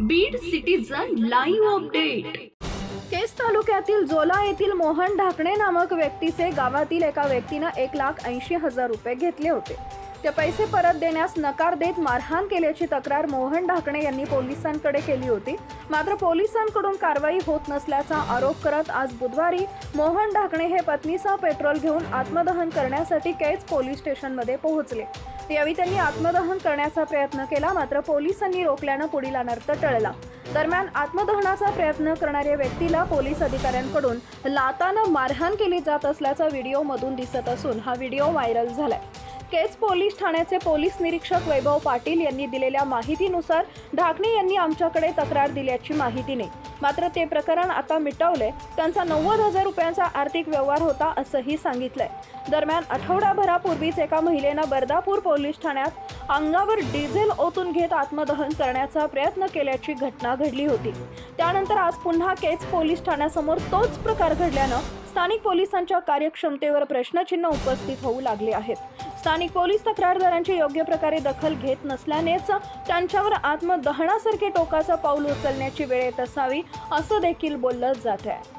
Beed citizen live update केस तालुक्यातील जोला येथील मोहन ढाकणे नामक व्यक्तीचे गावातील एका व्यक्तीनं एक लाख ऐंशी हजार रुपये घेतले होते. ते पैसे परत देण्यास नकार देत मारहाण केल्याची तक्रार मोहन ढाकणे यांनी पोलिसांकडे केली होती. मात्र पोलिसांकडून कारवाई होत नसल्याचा आरोप करत आज बुधवारी मोहन ढाकणे हे पत्नीसह पेट्रोल घेऊन आत्मदहन करण्यासाठी केज पोलीस स्टेशनमध्ये पोहोचले. यावेळी त्यांनी आत्मदहन करण्याचा प्रयत्न केला मात्र पोलिसांनी रोखल्यानं पुढील अनर्थ टळला. दरम्यान आत्मदहनाचा प्रयत्न करणाऱ्या व्यक्तीला पोलीस अधिकाऱ्यांकडून लातानं मारहाण केली जात असल्याचा व्हिडिओमधून दिसत असून हा व्हिडिओ व्हायरल झालाय. केज पोलीस ठाण्याचे पोलीस निरीक्षक वैभव पाटील यांनी दिलेल्या माहितीनुसार ढाकणे यांनी आमच्याकडे तक्रार दिल्याची माहिती नाही. मात्र ते प्रकरण आता मिटवले. त्यांचा नव्वद हजार रुपयांचा आर्थिक व्यवहार होता असंही सांगितलंय. दरम्यान आठवडाभरापूर्वीच एका महिलेनं बर्दापूर पोलीस ठाण्यात अंगावर डिझेल ओतून घेत आत्मदहन करण्याचा प्रयत्न केल्याची घटना घडली होती. त्यानंतर आज पुन्हा केज पोलीस ठाण्यासमोर तोच प्रकार घडल्यानं स्थानिक पोलिसांच्या कार्यक्षमतेवर प्रश्नचिन्ह उपस्थित होऊ लागले आहेत. स्थानिक पोलीस तक्रारदारांची योग्य प्रकारे दखल घेत नसल्यानेच त्यांच्यावर आत्मदहनासारखे टोकाचं पाऊल उचलण्याची वेळ येत असावी असं देखील बोललं जात आहे.